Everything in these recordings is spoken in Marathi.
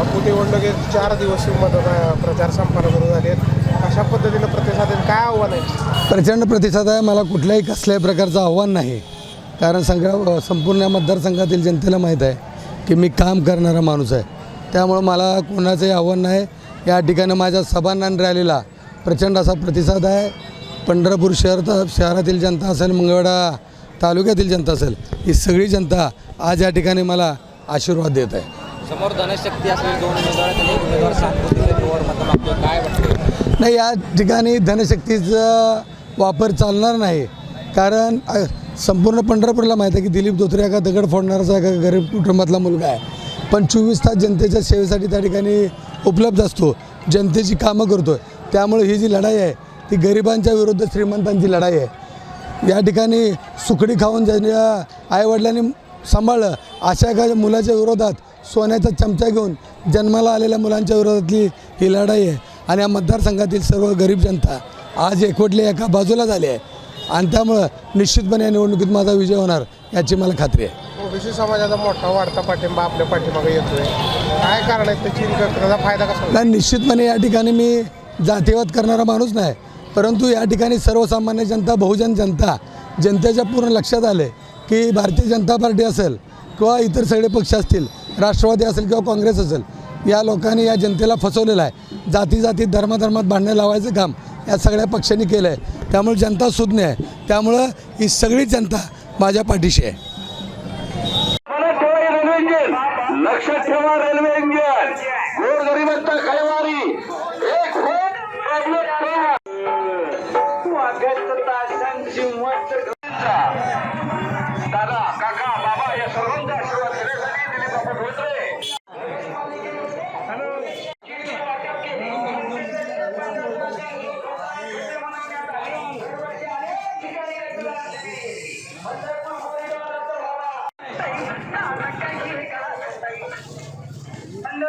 बापू निवडणुकीत चार दिवस प्रचार संपन्न सुरू झाले अशा पद्धतीनं प्रतिसाद आहे. काय आव्हान आहे? प्रचंड प्रतिसाद आहे. मला कुठल्याही कसल्याही प्रकारचं आव्हान नाही. कारण सगळ्या संपूर्ण या मतदारसंघातील जनतेला माहीत आहे की मी काम करणारा माणूस आहे. त्यामुळं मला कोणाचंही आव्हान नाही. या ठिकाणी माझ्या सभांना आणि रॅलीला प्रचंड असा प्रतिसाद आहे. पंढरपूर शहर तर शहरातील जनता असेल मंगळवेढा तालुक्यातील जनता असेल ही सगळी जनता आज या ठिकाणी मला आशीर्वाद देत आहे. समोर धनशक्ती असलेले दोन उमेदवार आणि एक उमेदवार सहानुभूतीचे पवार मतं काय वाटतं नाही या ठिकाणी धनशक्तीचा वापर चालणार नाही. कारण संपूर्ण पंढरपूरला माहीत आहे की दिलीप धोत्रे एका दगड फोडणाराचा एका गरीब कुटुंबातला मुलगा आहे. पण चोवीस तास जनतेच्या सेवेसाठी त्या ठिकाणी उपलब्ध असतो. जनतेची कामं करतो त्यामुळे ही जी लढाई आहे ती गरिबांच्या विरुद्ध श्रीमंतांची लढाई आहे. या ठिकाणी सुकडी खाऊन ज्यांच्या आईवडिलांनी सांभाळलं अशा एका मुलाच्या विरोधात सोन्याचा चमचा घेऊन जन्माला आलेल्या मुलांच्या विरोधातली ही लढाई आहे. आणि या मतदारसंघातील सर्व गरीब जनता आज एकवटली एका बाजूला झाली आहे. आणि त्यामुळं निश्चितपणे या निवडणुकीत माझा विजय होणार याची मला खात्री आहे. ओबीसी समाजाचा मोठा वाढता पाठिंबा आपल्या पाठीमागे येतोय. काय कारण आहे त्याची? त्याचा फायदा कसा? नाही निश्चितपणे या ठिकाणी मी जातीवाद करणारा माणूस नाही. परंतु या ठिकाणी सर्वसामान्य जनता बहुजन जनता जनतेच्या पूर्ण लक्षात आले की भारतीय जनता पार्टी असेल किंवा इतर सगळे पक्ष असतील राष्ट्रवादी असेल किंवा काँग्रेस असेल या लोकांनी या जनतेला फसवलेलं आहे. जाती जातीत धर्माधर्मात भांडणं लावायचं काम या सगळ्या पक्षांनी केलं आहे त्यामुळे जनता सुज्ञ आहे. त्यामुळं ही सगळी जनता माझ्या पाठीशी आहे. मनात ठेवा रेल्वे इंजिन. लक्षात ठेवा रेल्वे इंजिन गोरगरिबांचा खरेवारी एक होत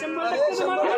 शंभर टक्के तुम्हाला